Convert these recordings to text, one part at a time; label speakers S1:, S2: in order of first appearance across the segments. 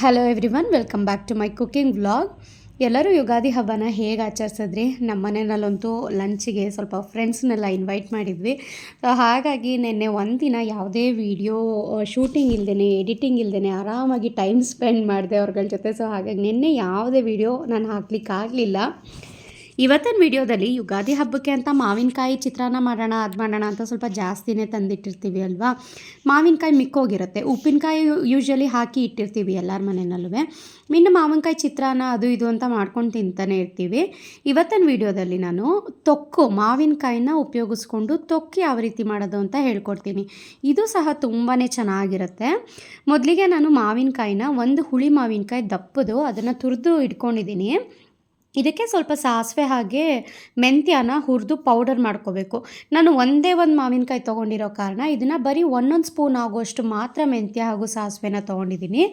S1: Hello everyone welcome back to my cooking vlog ಎಲ್ಲರೂ ಯುಗಾದಿ ಹಬ್ಬನ ಹೇಗೆ ಆಚರಿಸಿದ್ರಿ? ನಮ್ಮ ಮನೆಯಲ್ಲಂತೂ ಲಂಚಿಗೆ ಸ್ವಲ್ಪ ಫ್ರೆಂಡ್ಸ್ನೆಲ್ಲ ಇನ್ವೈಟ್ ಮಾಡಿದ್ವಿ. ಹಾಗಾಗಿ ನಿನ್ನೆ ಒಂದಿನ ಯಾವುದೇ ವಿಡಿಯೋ ಶೂಟಿಂಗ್ ಇಲ್ಲದೇ ಎಡಿಟಿಂಗ್ ಇಲ್ಲದೇ ಆರಾಮಾಗಿ ಟೈಮ್ ಸ್ಪೆಂಡ್ ಮಾಡಿದೆ ಅವ್ರಗಳ ಜೊತೆ. ಸೊ ಹಾಗಾಗಿ ನಿನ್ನೆ ಯಾವುದೇ ವಿಡಿಯೋ ನಾನು ಹಾಕ್ಲಿಕ್ಕೆ ಆಗಲಿಲ್ಲ ಇವತ್ತಿನ ವಿಡಿಯೋದಲ್ಲಿ ಯುಗಾದಿ ಹಬ್ಬಕ್ಕೆ ಅಂತ ಮಾವಿನಕಾಯಿ ಚಿತ್ರಾನ್ನ ಮಾಡೋಣ, ಅದು ಮಾಡೋಣ ಅಂತ ಸ್ವಲ್ಪ ಜಾಸ್ತಿನೇ ತಂದಿಟ್ಟಿರ್ತೀವಿ ಅಲ್ವಾ? ಮಾವಿನಕಾಯಿ ಮಿಕ್ಕೋಗಿರುತ್ತೆ. ಉಪ್ಪಿನಕಾಯಿ ಯೂಶ್ವಲಿ ಹಾಕಿ ಇಟ್ಟಿರ್ತೀವಿ ಎಲ್ಲರ ಮನೆಯಲ್ಲೂ ಇನ್ನು ಮಾವಿನಕಾಯಿ ಚಿತ್ರಾನ್ನ ಅದು ಇದು ಅಂತ ಮಾಡ್ಕೊಂಡು ತಿಂತಾನೆ ಇರ್ತೀವಿ. ಇವತ್ತಿನ ವಿಡಿಯೋದಲ್ಲಿ ನಾನು ತೊಕ್ಕು, ಮಾವಿನಕಾಯಿನ ಉಪಯೋಗಿಸ್ಕೊಂಡು ತೊಕ್ಕಿ ಯಾವ ರೀತಿ ಮಾಡೋದು ಅಂತ ಹೇಳ್ಕೊಡ್ತೀನಿ. ಇದು ಸಹ ತುಂಬಾ ಚೆನ್ನಾಗಿರುತ್ತೆ. ಮೊದಲಿಗೆ ನಾನು ಮಾವಿನಕಾಯಿನ ಒಂದು ಹುಳಿ ಮಾವಿನಕಾಯಿ ದಪ್ಪದು ಅದನ್ನು ತುರಿದು ಇಟ್ಕೊಂಡಿದ್ದೀನಿ. ಇದಕ್ಕೆ ಸ್ವಲ್ಪ ಸಾಸಿವೆ ಹಾಗೆ ಮೆಂತ್ಯನ ಹುರಿದು ಪೌಡರ್ ಮಾಡ್ಕೋಬೇಕು. ನಾನು ಒಂದೇ ಒಂದು ಮಾವಿನಕಾಯಿ ತೊಗೊಂಡಿರೋ ಕಾರಣ ಇದನ್ನು ಬರೀ ಒಂದೊಂದು ಸ್ಪೂನ್ ಆಗೋಷ್ಟು ಮಾತ್ರ ಮೆಂತ್ಯ ಹಾಗೂ ಸಾಸಿವೆನ ತೊಗೊಂಡಿದ್ದೀನಿ.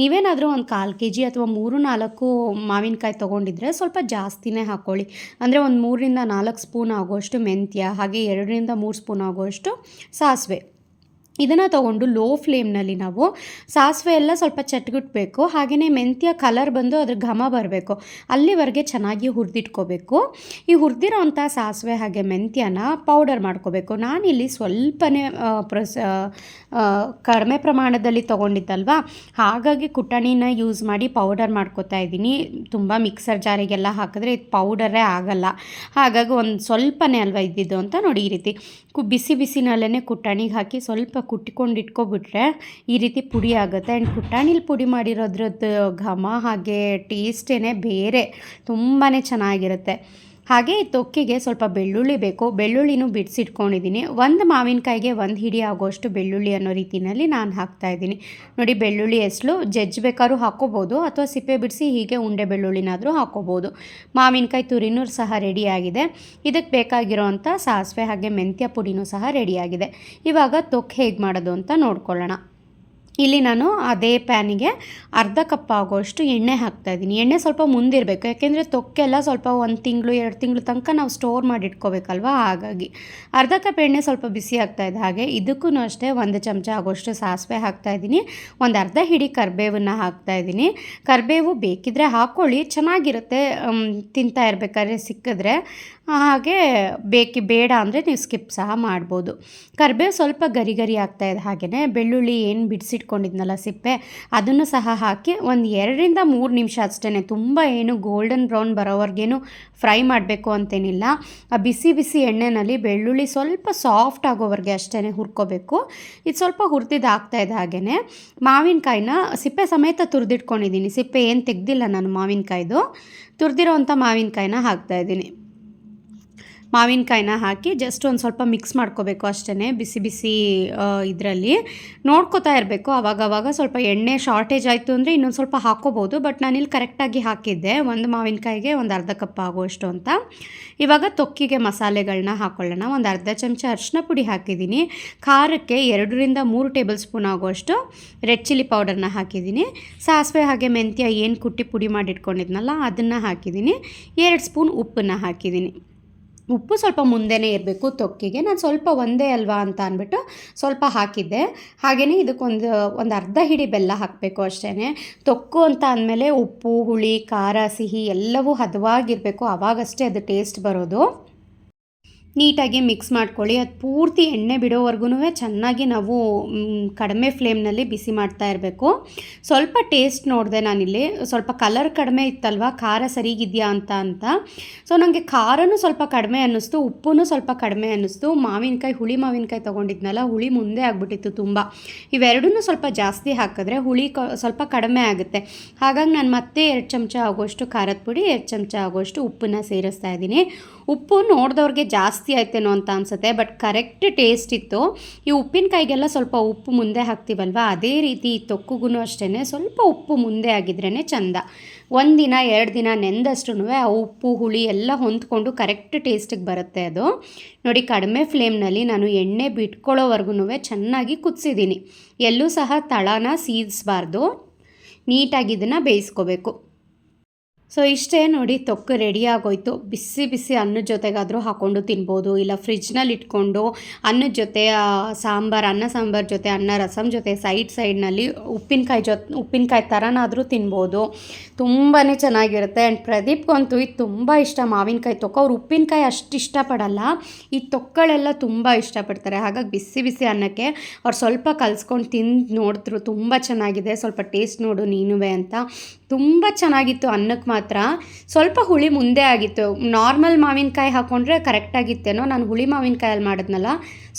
S1: ನೀವೇನಾದರೂ ಒಂದು ಕಾಲು ಕೆ ಜಿ ಅಥವಾ ಮೂರು ನಾಲ್ಕು ಮಾವಿನಕಾಯಿ ತೊಗೊಂಡಿದ್ರೆ ಸ್ವಲ್ಪ ಜಾಸ್ತಿನೇ ಹಾಕ್ಕೊಳ್ಳಿ ಅಂದರೆ ಒಂದು ಮೂರರಿಂದ ನಾಲ್ಕು ಸ್ಪೂನ್ ಆಗೋಷ್ಟು ಮೆಂತ್ಯ ಹಾಗೆ ಎರಡರಿಂದ ಮೂರು ಸ್ಪೂನ್ ಆಗೋಷ್ಟು ಸಾಸಿವೆ. ಇದನ್ನು ತೊಗೊಂಡು ಲೋ ಫ್ಲೇಮ್ನಲ್ಲಿ ನಾವು ಸಾಸಿವೆ ಎಲ್ಲ ಸ್ವಲ್ಪ ಚಟ್ಗಿಟ್ಬೇಕು ಹಾಗೆಯೇ ಮೆಂತ್ಯ ಕಲರ್ ಬಂದು ಅದ್ರ ಘಮ ಬರಬೇಕು. ಅಲ್ಲಿವರೆಗೆ ಚೆನ್ನಾಗಿ ಹುರಿದಿಟ್ಕೋಬೇಕು. ಈ ಹುರಿದಿರೋಂಥ ಸಾಸಿವೆ ಹಾಗೆ ಮೆಂತ್ಯನ ಪೌಡರ್ ಮಾಡ್ಕೋಬೇಕು. ನಾನಿಲ್ಲಿ ಸ್ವಲ್ಪನೇ ಪ್ರೊಸ ಕಡಿಮೆ ಪ್ರಮಾಣದಲ್ಲಿ ತೊಗೊಂಡಿದ್ದಲ್ವಾ? ಹಾಗಾಗಿ ಕುಟಾಣಿನ ಯೂಸ್ ಮಾಡಿ ಪೌಡರ್ ಮಾಡ್ಕೋತಾ ಇದ್ದೀನಿ. ತುಂಬ ಮಿಕ್ಸರ್ ಜಾರಿಗೆಲ್ಲ ಹಾಕಿದ್ರೆ ಇದು ಪೌಡರೇ ಆಗಲ್ಲ. ಹಾಗಾಗಿ ಒಂದು ಸ್ವಲ್ಪನೇ ಅಲ್ವಾ ಇದ್ದಿದ್ದು ಅಂತ ನೋಡಿ ಈ ರೀತಿ. ಕು, ಬಿಸಿ ಬಿಸಿನಲ್ಲೇ ಕುಟಾಣಿಗೆ ಹಾಕಿ ಸ್ವಲ್ಪ ಕುಟ್ಕೊಂಡು ಇಟ್ಕೊಬಿಟ್ರೆ ಈ ರೀತಿ ಪುಡಿ ಆಗುತ್ತೆ. ಆ್ಯಂಡ್ ಕುಟಾಣಿಲಿ ಪುಡಿ ಮಾಡಿರೋದ್ರದ್ದು ಘಮ ಹಾಗೆ ಟೇಸ್ಟೇ ಬೇರೆ ತುಂಬಾ ಚೆನ್ನಾಗಿರುತ್ತೆ. ಹಾಗೆ ತೊಕ್ಕೆಗೆ ಸ್ವಲ್ಪ ಬೆಳ್ಳುಳ್ಳಿ ಬೇಕು. ಬೆಳ್ಳುಳ್ಳಿನೂ ಬಿಡಿಸಿಟ್ಕೊಂಡಿದ್ದೀನಿ. ಒಂದು ಮಾವಿನಕಾಯಿಗೆ ಒಂದು ಹಿಡಿ ಆಗೋಷ್ಟು ಬೆಳ್ಳುಳ್ಳಿ ಅನ್ನೋ ರೀತಿಯಲ್ಲಿ ನಾನು ಹಾಕ್ತಾಯಿದ್ದೀನಿ ನೋಡಿ, ಬೆಳ್ಳುಳ್ಳಿ ಎಸ್ಲು ಜಜ್ಬೇಕಾದ್ರೂ ಹಾಕ್ಕೋಬೋದು, ಅಥವಾ ಸಿಪ್ಪೆ ಬಿಡಿಸಿ ಹೀಗೆ ಉಂಡೆ ಬೆಳ್ಳುಳ್ಳಿನಾದರೂ ಹಾಕ್ಕೋಬೋದು. ಮಾವಿನಕಾಯಿ ತುರಿನೂ ಸಹ ರೆಡಿಯಾಗಿದೆ ಇದಕ್ಕೆ ಬೇಕಾಗಿರೋವಂಥ ಸಾಸಿವೆ ಹಾಗೆ ಮೆಂತ್ಯ ಪುಡಿನೂ ಸಹ ರೆಡಿಯಾಗಿದೆ ಇವಾಗ ತೊಕ್ಕೆ ಹೇಗೆ ಮಾಡೋದು ಅಂತ ನೋಡ್ಕೊಳ್ಳೋಣ. ಇಲ್ಲಿ ನಾನು ಅದೇ ಪ್ಯಾನಿಗೆ ಅರ್ಧ ಕಪ್ ಆಗೋಷ್ಟು ಎಣ್ಣೆ ಹಾಕ್ತಾ ಇದ್ದೀನಿ. ಎಣ್ಣೆ ಸ್ವಲ್ಪ ಮುಂದಿರಬೇಕು, ಯಾಕೆಂದರೆ ತೊಕ್ಕೆಲ್ಲ ಸ್ವಲ್ಪ ಒಂದು ತಿಂಗಳು, ಎರಡು ತಿಂಗಳು ತನಕ ನಾವು ಸ್ಟೋರ್ ಮಾಡಿ ಇಟ್ಕೋಬೇಕಲ್ವ ಹಾಗಾಗಿ ಅರ್ಧ ಕಪ್ ಎಣ್ಣೆ ಸ್ವಲ್ಪ ಬಿಸಿ ಆಗ್ತಾಯಿದೆ ಹಾಗೆ ಇದಕ್ಕೂ ಅಷ್ಟೇ ಒಂದು ಚಮಚ ಆಗೋಷ್ಟು ಸಾಸಿವೆ ಹಾಕ್ತಾಯಿದ್ದೀನಿ ಒಂದು ಅರ್ಧ ಹಿಡಿ ಕರಿಬೇವನ್ನ ಹಾಕ್ತಾ ಇದ್ದೀನಿ. ಕರಿಬೇವು ಬೇಕಿದ್ರೆ ಹಾಕ್ಕೊಳ್ಳಿ ಚೆನ್ನಾಗಿರುತ್ತೆ ತಿಂತಾ ಇರಬೇಕಾದ್ರೆ ಸಿಕ್ಕಿದ್ರೆ. ಹಾಗೆ ಬೇಕಿ, ಬೇಡ ಅಂದರೆ ನೀವು ಸ್ಕಿಪ್ ಸಹ ಮಾಡ್ಬೋದು. ಕರಿಬೇವು ಸ್ವಲ್ಪ ಗರಿ ಗರಿ ಇದೆ. ಹಾಗೆಯೇ ಬೆಳ್ಳುಳ್ಳಿ ಏನು ಬಿಡಿಸಿಟ್ಕೊಂಡಿದ್ನಲ್ಲ ಸಿಪ್ಪೆ, ಅದನ್ನು ಸಹ ಹಾಕಿ ಒಂದು ಎರಡರಿಂದ ಮೂರು ನಿಮಿಷ ಅಷ್ಟೇ ತುಂಬ ಏನು ಗೋಲ್ಡನ್ ಬ್ರೌನ್ ಬರೋವರೆಗೇನು ಫ್ರೈ ಮಾಡಬೇಕು ಅಂತೇನಿಲ್ಲ. ಆ ಬಿಸಿ ಬಿಸಿ ಎಣ್ಣೆನಲ್ಲಿ ಬೆಳ್ಳುಳ್ಳಿ ಸ್ವಲ್ಪ ಸಾಫ್ಟ್ ಆಗೋವರೆಗೆ ಅಷ್ಟೇ ಹುರ್ಕೋಬೇಕು. ಇದು ಸ್ವಲ್ಪ ಹುರಿದಿದ್ದು ಆಗ್ತಾಯಿದೆ ಹಾಗೆಯೇ ಮಾವಿನಕಾಯಿನ ಸಿಪ್ಪೆ ಸಮೇತ ತುರಿದಿಟ್ಕೊಂಡಿದ್ದೀನಿ. ಸಿಪ್ಪೆ ಏನು ತೆಗ್ದಿಲ್ಲ ನಾನು ಮಾವಿನಕಾಯ್ದು. ತುರಿದಿರೋ ಅಂಥ ಮಾವಿನಕಾಯಿನ ಹಾಕ್ತಾಯಿದ್ದೀನಿ ಮಾವಿನಕಾಯಿನ ಹಾಕಿ ಜಸ್ಟ್ ಒಂದು ಸ್ವಲ್ಪ ಮಿಕ್ಸ್ ಮಾಡ್ಕೋಬೇಕು ಅಷ್ಟೇ ಬಿಸಿ ಬಿಸಿ ಇದರಲ್ಲಿ. ನೋಡ್ಕೋತಾ ಇರಬೇಕು, ಅವಾಗವಾಗ ಸ್ವಲ್ಪ ಎಣ್ಣೆ ಶಾರ್ಟೇಜ್ ಆಯಿತು ಅಂದರೆ ಇನ್ನೊಂದು ಸ್ವಲ್ಪ ಹಾಕ್ಕೋಬೋದು ಬಟ್ ನಾನು ಇಲ್ಲಿ ಕರೆಕ್ಟಾಗಿ ಹಾಕಿದ್ದೆ. ಒಂದು ಮಾವಿನಕಾಯಿಗೆ ಒಂದು ಅರ್ಧ ಕಪ್ ಆಗುವಷ್ಟು ಅಂತ. ಇವಾಗ ತೊಕ್ಕಿಗೆ ಮಸಾಲೆಗಳನ್ನ ಹಾಕೊಳ್ಳೋಣ. ಒಂದು ಅರ್ಧ ಚಮಚ ಅರಿಶಿನ ಪುಡಿ ಹಾಕಿದ್ದೀನಿ. ಖಾರಕ್ಕೆ ಎರಡರಿಂದ ಮೂರು ಟೇಬಲ್ ಸ್ಪೂನ್ ಆಗುವಷ್ಟು ರೆಡ್ ಚಿಲ್ಲಿ ಪೌಡರ್ನ ಹಾಕಿದ್ದೀನಿ. ಸಾಸಿವೆ ಹಾಗೆ ಮೆಂತ್ಯ ಏನು ಕುಟ್ಟಿ ಪುಡಿ ಮಾಡಿಟ್ಕೊಂಡಿದ್ನಲ್ಲ, ಅದನ್ನು ಹಾಕಿದ್ದೀನಿ. ಎರಡು ಸ್ಪೂನ್ ಉಪ್ಪನ್ನು ಹಾಕಿದ್ದೀನಿ. ಉಪ್ಪು ಸ್ವಲ್ಪ ಮುಂದೆನೇ ಇರಬೇಕು ತೊಕ್ಕಿಗೆ. ನಾನು ಸ್ವಲ್ಪ ಒಂದೇ ಅಲ್ವಾ ಅಂತ ಅಂದ್ಬಿಟ್ಟು ಸ್ವಲ್ಪ ಹಾಕಿದ್ದೆ. ಹಾಗೆಯೇ ಇದಕ್ಕೊಂದು, ಒಂದು ಅರ್ಧ ಹಿಡಿ ಬೆಲ್ಲ ಹಾಕಬೇಕು ಅಷ್ಟೇ ತೊಕ್ಕು ಅಂತ ಅಂದಮೇಲೆ ಉಪ್ಪು, ಹುಳಿ, ಖಾರ, ಸಿಹಿ ಎಲ್ಲವೂ ಹದವಾಗಿರಬೇಕು. ಆವಾಗಷ್ಟೇ ಅದು ಟೇಸ್ಟ್ ಬರೋದು. ನೀಟಾಗಿ ಮಿಕ್ಸ್ ಮಾಡ್ಕೊಳ್ಳಿ. ಅದು ಪೂರ್ತಿ ಎಣ್ಣೆ ಬಿಡೋವರೆಗೂ ಚೆನ್ನಾಗಿ ನಾವು ಕಡಿಮೆ ಫ್ಲೇಮ್ನಲ್ಲಿ ಬಿಸಿ ಮಾಡ್ತಾ ಇರಬೇಕು. ಸ್ವಲ್ಪ ಟೇಸ್ಟ್ ನೋಡಿದೆ ನಾನಿಲ್ಲಿ. ಸ್ವಲ್ಪ ಕಲರ್ ಕಡಿಮೆ ಇತ್ತಲ್ವ? ಖಾರ ಸರಿಗಿದೆಯಾ ಅಂತ ಅಂತ. ಸೊ ನನಗೆ ಖಾರನೂ ಸ್ವಲ್ಪ ಕಡಿಮೆ ಅನ್ನಿಸ್ತು ಉಪ್ಪು ಸ್ವಲ್ಪ ಕಡಿಮೆ ಅನ್ನಿಸ್ತು. ಮಾವಿನಕಾಯಿ, ಹುಳಿ ಮಾವಿನಕಾಯಿ ತೊಗೊಂಡಿದ್ನಲ್ಲ, ಹುಳಿ ಮುಂದೆ ಆಗಿಬಿಟ್ಟಿತ್ತು ತುಂಬ. ಇವೆರಡೂ ಸ್ವಲ್ಪ ಜಾಸ್ತಿ ಹಾಕಿದ್ರೆ ಹುಳಿ ಸ್ವಲ್ಪ ಕಡಿಮೆ ಆಗುತ್ತೆ. ಹಾಗಾಗಿ ನಾನು ಮತ್ತೆ ಎರಡು ಚಮಚ ಆಗೋಷ್ಟು ಖಾರದ ಪುಡಿ, ಎರಡು ಚಮಚ ಆಗೋಷ್ಟು ಉಪ್ಪನ್ನು ಸೇರಿಸ್ತಾ ಇದ್ದೀನಿ. ಉಪ್ಪು ನೋಡಿದವ್ರಿಗೆ ಜಾಸ್ತಿ ಆಯ್ತೇನೋ ಅಂತ ಅನಿಸುತ್ತೆ ಬಟ್ ಕರೆಕ್ಟ್ ಟೇಸ್ಟ್ ಇತ್ತು. ಈ ಉಪ್ಪಿನಕಾಯಿಗೆಲ್ಲ ಸ್ವಲ್ಪ ಉಪ್ಪು ಮುಂದೆ ಹಾಕ್ತೀವಲ್ವ? ಅದೇ ರೀತಿ ತೊಕ್ಕುಗೂ ಅಷ್ಟೇ ಸ್ವಲ್ಪ ಉಪ್ಪು ಮುಂದೆ ಆಗಿದ್ರೇ ಚಂದ. ದಿನ, ಎರಡು ದಿನ ನೆಂದಷ್ಟು ಆ ಉಪ್ಪು, ಹುಳಿ ಎಲ್ಲ ಹೊಂದ್ಕೊಂಡು ಕರೆಕ್ಟ್ ಟೇಸ್ಟಿಗೆ ಬರುತ್ತೆ ಅದು. ನೋಡಿ, ಕಡಿಮೆ ಫ್ಲೇಮ್ನಲ್ಲಿ ನಾನು ಎಣ್ಣೆ ಬಿಟ್ಕೊಳ್ಳೋವರೆಗೂ ಚೆನ್ನಾಗಿ ಕುದಿಸಿದ್ದೀನಿ. ಎಲ್ಲೂ ಸಹ ತಳನ ಸೀದಿಸಬಾರ್ದು ನೀಟಾಗಿ ಇದನ್ನು ಬೇಯಿಸ್ಕೋಬೇಕು. ಸೊ ಇಷ್ಟೇ ನೋಡಿ ತೊಕ್ಕು ರೆಡಿ ಆಗೋಯ್ತು. ಬಿಸಿ ಬಿಸಿ ಅನ್ನದ ಜೊತೆಗಾದರೂ ಹಾಕ್ಕೊಂಡು ತಿನ್ಬೋದು. ಇಲ್ಲ ಫ್ರಿಜ್ನಲ್ಲಿ ಇಟ್ಕೊಂಡು ಅನ್ನದ ಜೊತೆ ಸಾಂಬಾರು, ಅನ್ನ ಸಾಂಬಾರ್ ಜೊತೆ, ಅನ್ನ ರಸಮ್ ಜೊತೆ ಸೈಡ್ ಸೈಡ್ನಲ್ಲಿ ಉಪ್ಪಿನಕಾಯಿ ಜೊತೆ ಉಪ್ಪಿನಕಾಯಿ ಥರನಾದರೂ ತಿನ್ಬೋದು. ತುಂಬಾ ಚೆನ್ನಾಗಿರುತ್ತೆ. ಆ್ಯಂಡ್ ಪ್ರದೀಪ್ಗಂತೂ ಇದು ತುಂಬ ಇಷ್ಟ. ಮಾವಿನಕಾಯಿ ತೊಕ್ಕ. ಅವ್ರು ಉಪ್ಪಿನಕಾಯಿ ಅಷ್ಟು ಇಷ್ಟಪಡಲ್ಲ. ಈ ತೊಕ್ಕಳೆಲ್ಲ ತುಂಬ ಇಷ್ಟಪಡ್ತಾರೆ. ಹಾಗಾಗಿ ಬಿಸಿ ಬಿಸಿ ಅನ್ನಕ್ಕೆ ಅವ್ರು ಸ್ವಲ್ಪ ಕಲ್ಸ್ಕೊಂಡು ತಿಂದು ನೋಡಿದ್ರು ತುಂಬ ಚೆನ್ನಾಗಿದೆ. ಸ್ವಲ್ಪ ಟೇಸ್ಟ್ ನೋಡು ನೀನುವೆ ಅಂತ. ತುಂಬ ಚೆನ್ನಾಗಿತ್ತು ಅನ್ನಕ್ಕೆ ಮಾತ್ರ ಸ್ವಲ್ಪ ಹುಳಿ ಮುಂದೆ ಆಗಿತ್ತು. ನಾರ್ಮಲ್ ಮಾವಿನಕಾಯಿ ಹಾಕ್ಕೊಂಡ್ರೆ ಕರೆಕ್ಟಾಗಿತ್ತೇನೋ ನಾನು ಹುಳಿ ಮಾವಿನಕಾಯಲ್ಲಿ ಮಾಡಿದ್ನಲ್ಲ,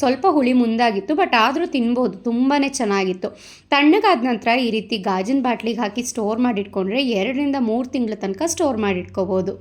S1: ಸ್ವಲ್ಪ ಹುಳಿ ಮುಂದಾಗಿತ್ತು ಬಟ್ ಆದರೂ ತಿನ್ಬೋದು ತುಂಬಾ ಚೆನ್ನಾಗಿತ್ತು. ತಣ್ಣಗಾದ ನಂತರ ಈ ರೀತಿ ಗಾಜಿನ ಬಾಟ್ಲಿಗೆ ಹಾಕಿ ಸ್ಟೋರ್ ಮಾಡಿಟ್ಕೊಂಡ್ರೆ ಎರಡರಿಂದ ಮೂರು ತಿಂಗಳ ತನಕ ಸ್ಟೋರ್ ಮಾಡಿಟ್ಕೋಬೋದು.